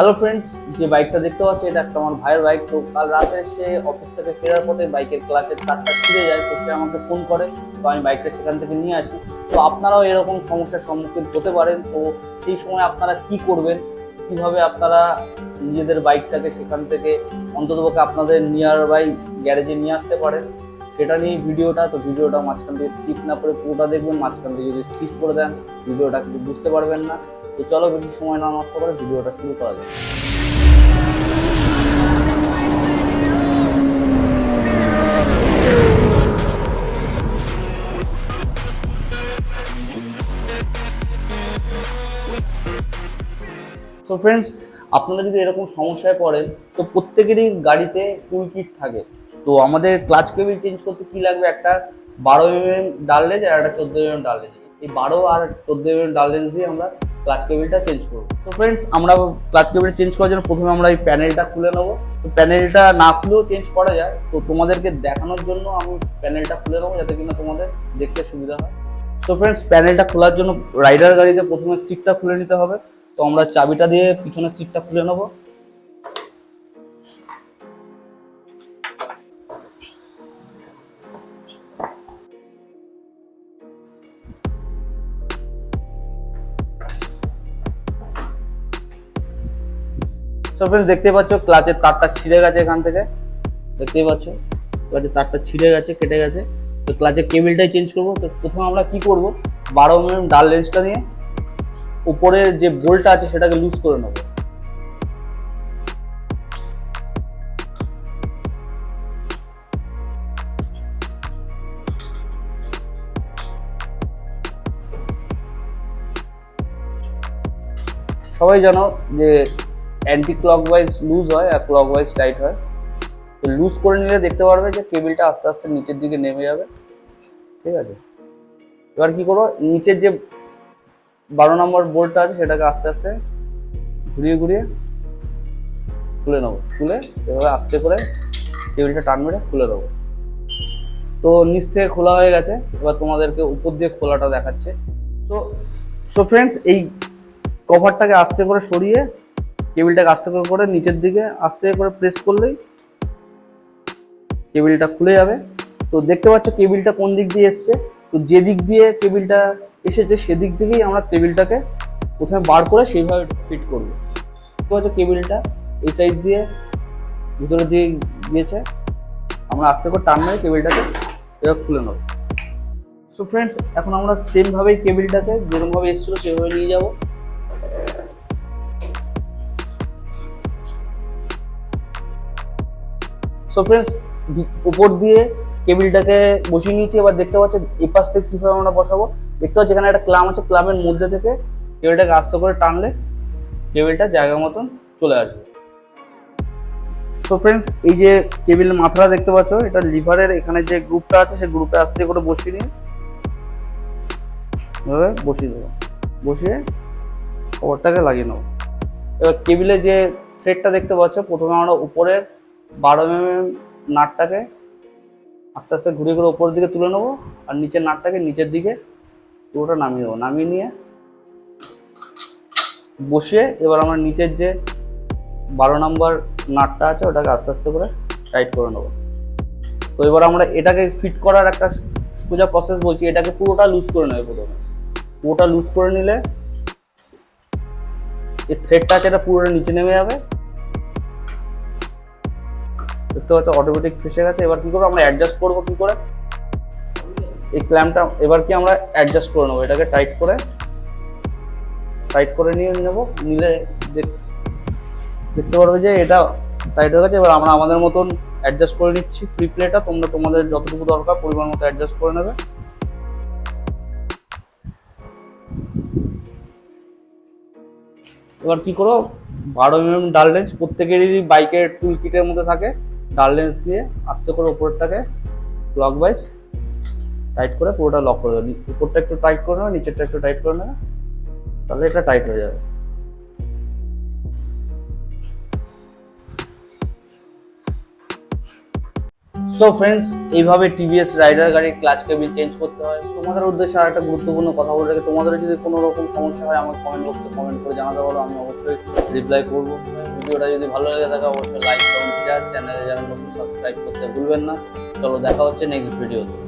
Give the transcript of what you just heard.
Hello friends যে বাইকটা দেখতে পাচ্ছ, এটা একটা আমার ভাইয়ের বাইক। তো কাল রাতে সে অফিস থেকে ফেরার পথে বাইকের ক্লাচের তারটা ছিঁড়ে যায়, তো সে আমাকে ফোন করে। তো আমি বাইকটা সেখান থেকে নিয়ে আসি। তো আপনারাও এরকম সমস্যার সম্মুখীন হতে পারেন। তো সেই সময় আপনারা কি করবেন? কীভাবে আপনারা নিজেদের বাইকটাকে সেখান থেকে অন্ততপক্ষে আপনাদের নিয়ার বাই গ্যারেজে নিয়ে আসতে পারেন? সেটা নিয়ে ভিডিওটা। তো ভিডিওটা মাঝখান থেকে স্কিপ না করে পুরোটা দেখবেন। মাঝখান থেকে যদি স্কিপ করে দেন, ভিডিওটা কিন্তু বুঝতে পারবেন না। তো চলো বেশি সময় না নষ্ট করে ভিডিওটা শুরু করা যাক। সো ফ্রেন্ডস আপনারা যদি এরকম সমস্যায় পড়েন, তো প্রত্যেকেরই গাড়িতে টুল কিট থাকে। তো আমাদের ক্লাচ কেবিল চেঞ্জ করতে কি লাগবে? একটা বারো এমএম ডাল লেজ আর একটা চোদ্দ এমএম ডাল লেজ এই বারো আর চোদ্দ এমএম ডাল লেজ দিয়ে আমরা ক্লাচ কেবিলটা চেঞ্জ করব। সো ফ্রেন্ডস আমরা ক্লাচ কেবিল চেঞ্জ করার জন্য প্রথমে আমরা এই প্যানেলটা খুলে নেব। তো প্যানেলটা না খুলেও চেঞ্জ করা যায়। তো তোমাদেরকে দেখানোর জন্য আমি প্যানেলটা খুলে নেব যাতে কিনা তোমাদের দেখতে সুবিধা হয়। সো ফ্রেন্ডস প্যানেলটা খোলার জন্য রাইডার গাড়িতে প্রথমে সিটটা খুলে নিতে হবে। তো আমরা চাবিটা দিয়ে পিছনের সিটটা খুলে নেব। সো ফ্রেন্ডস দেখতে পাচ্ছ ক্লাচের তারটা ছিঁড়ে গেছে এখান থেকে। দেখতেই পাচ্ছ ক্লাচের তারটা ছিঁড়ে গেছে, কেটে গেছে। তো ক্লাচের কেবিলটাই চেঞ্জ করব। তো প্রথমে আমরা কি করব? বারো এমএম ডাল লেন্সটা দিয়ে উপরের যে বোল্টটা আছে, সেটাকে লুজ করে নেব। সবাই জানো যে অ্যান্টি ক্লকওয়াইজ লুজ হয় আর ক্লকওয়াইজ টাইট হয়। তো লুজ করে নিলে দেখতে পারবে যে কেবিলটা আস্তে আস্তে নিচের দিকে নেমে যাবে। ঠিক আছে? এবার কি করব? নিচের যে বারো নম্বর বোল্টটা আছে, সেটাকে আস্তে আস্তে ঘুরিয়ে ঘুরিয়ে খুলে নেব। খুলে এভাবে আস্তে করে টেবিলটা টান মেরে খুলে নেব। তো নিচ থেকে খোলা হয়ে গেছে। এবার তোমাদেরকে উপর দিয়ে খোলাটা দেখাচ্ছে। সো সো ফ্রেন্ডস এই কভারটাকে আস্তে করে সরিয়ে টেবিলটাকে আস্তে করে করে নিচের দিকে আস্তে করে প্রেস করলেই টেবিলটা খুলে যাবে। তো দেখতে পাচ্ছ কেবিলটা কোন দিক দিয়ে এসছে? তো যে দিক দিয়ে কেবিলটা এসেছে, সেদিক থেকেই আমরা টেবিলটাকে প্রথমে বার করে সেইভাবে ফিট করব। দেখতে পাচ্ছ কেবিলটা এই সাইড দিয়ে ভিতরে দিয়ে গিয়েছে। আমরা আস্তে করে টান মেরে কেবিলটাকে এবার খুলে নেব। সো ফ্রেন্ডস এখন আমরা সেমভাবেই কেবিলটাকে যেরকম ভাবে এসেছিল, সেভাবে নিয়ে যাব। সো ফ্রেন্ডস উপর দিয়ে কেবিলটাকে বসিয়ে নিয়েছি, এবার দেখতে পাচ্ছ এপাশ থেকে কীভাবে আমরা বসাবো। দেখতে পাচ্ছি এখানে একটা ক্লাম আছে, ক্লামের মধ্যে থেকে কেবিলটাকে আস্ত করে টানলে কেবিলটা জায়গা মতন চলে আসবে। সো ফ্রেন্ডস এই যে কেবিলের মাথাটা দেখতে পাচ্ছ, এটা লিভারের এখানে যে গ্রুপটা আছে, সেই গ্রুপে আস্তে করে বসিয়ে নিন। এভাবে বসিয়ে দেবো। বসিয়ে ওরটাকে লাগিয়ে নেব। এবার কেবিলে যে থ্রেডটা দেখতে পাচ্ছ, প্রথমে আমরা উপরের বারো এম নাটটাকে আস্তে আস্তে ঘুরে ঘুরে উপরের দিকে তুলে নেব আর নিচের নাটটাকে নিচের দিকে পুরোটা নামিয়ে দেবো নামিয়ে নিয়ে বসিয়ে এবার আমরা নিচের যে বারো নম্বর নাটটা আছে, ওটাকে আস্তে আস্তে করে টাইট করে নেব। তো এবার আমরা এটাকে ফিট করার একটা সোজা প্রসেস বলছি, এটাকে পুরোটা লুজ করে নেবে প্রথমে। পুরোটা লুজ করে নিলে এই থ্রেডটা আছে, এটা পুরোটা নিচে নেমে যাবে। দেখতে পাচ্ছ অটোমেটিক ফেসে গেছে এবার কি করব, আমরা অ্যাডজাস্ট করব কি করে? এই ক্ল্যাম্পটা এবার কি আমরা অ্যাডজাস্ট করে নেব, এটাকে টাইট করে টাইট করে নিয়ে নেব, নিলে দেখতে পারবে যে এটা টাইট হয়ে গেছে, এবার আমরা আমাদের মতন অ্যাডজাস্ট করে নিচ্ছি ফ্রি প্লেটা তোমরা, তোমাদের যতটুকু দরকার পরিমাণ মতো অ্যাডজাস্ট করে নেবে। এবার কি করো বারো এমএম ডাল লেন্স প্রত্যেকেরই বাইকের টুল কিটের মধ্যে থাকে। ডাল লেন্স দিয়ে আস্তে করে উপরটাকে ক্লক ওয়াইজ টাইট করে পুরোটা লক করে দেবে উপরটা একটু টাইট করে নেবে নিচেরটা একটু টাইট করে নেবে তাহলে এটা টাইট হয়ে যাবে। সো ফ্রেন্ডস এইভাবে টিভিএস রাইডার গাড়ির ক্লাচ কেবিল চেঞ্জ করতে হয়। তোমাদের উদ্দেশ্যে আর একটা গুরুত্বপূর্ণ কথা বলে রাখি, তোমাদের যদি কোনো রকম সমস্যা হয়, আমাকে কমেন্ট বক্সে কমেন্ট করে জানাতে পারো, আমি অবশ্যই রিপ্লাই করব। ভিডিওটা যদি ভালো লেগে থাকে, অবশ্যই লাইক করুন শেয়ার চ্যানেলে যারা নতুন সাবস্ক্রাইব করতে ভুলবেন না। চলো, দেখা হচ্ছে নেক্সট ভিডিওতে